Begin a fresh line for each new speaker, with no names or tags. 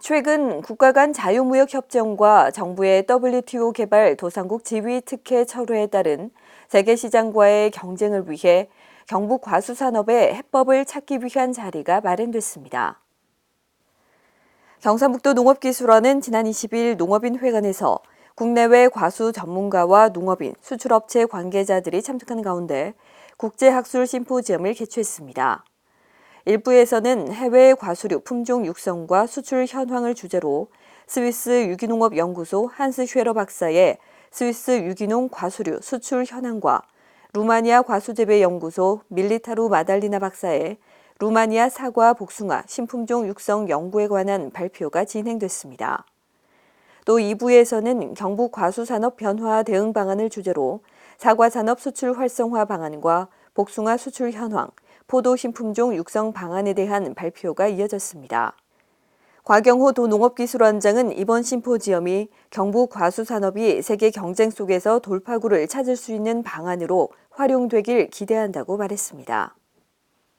최근 국가 간 자유무역 협정과 정부의 WTO 개발 도상국 지위 특혜 철회에 따른 세계 시장과의 경쟁을 위해 경북 과수산업의 해법을 찾기 위한 자리가 마련됐습니다. 경상북도 농업기술원은 지난 20일 농업인 회관에서 국내외 과수 전문가와 농업인, 수출업체 관계자들이 참석한 가운데 국제학술 심포지엄을 개최했습니다. 일부에서는 해외 과수류 품종 육성과 수출 현황을 주제로 스위스 유기농업 연구소 한스 쉐러 박사의 스위스 유기농 과수류 수출 현황과 루마니아 과수재배 연구소 밀리타루 마달리나 박사의 루마니아 사과 복숭아 신품종 육성 연구에 관한 발표가 진행됐습니다. 또 2부에서는 경북 과수산업 변화 대응 방안을 주제로 사과 산업 수출 활성화 방안과 복숭아 수출 현황, 포도 신품종 육성 방안에 대한 발표가 이어졌습니다. 곽영호 도농업기술원장은 이번 심포지엄이 경북 과수산업이 세계 경쟁 속에서 돌파구를 찾을 수 있는 방안으로 활용되길 기대한다고 말했습니다.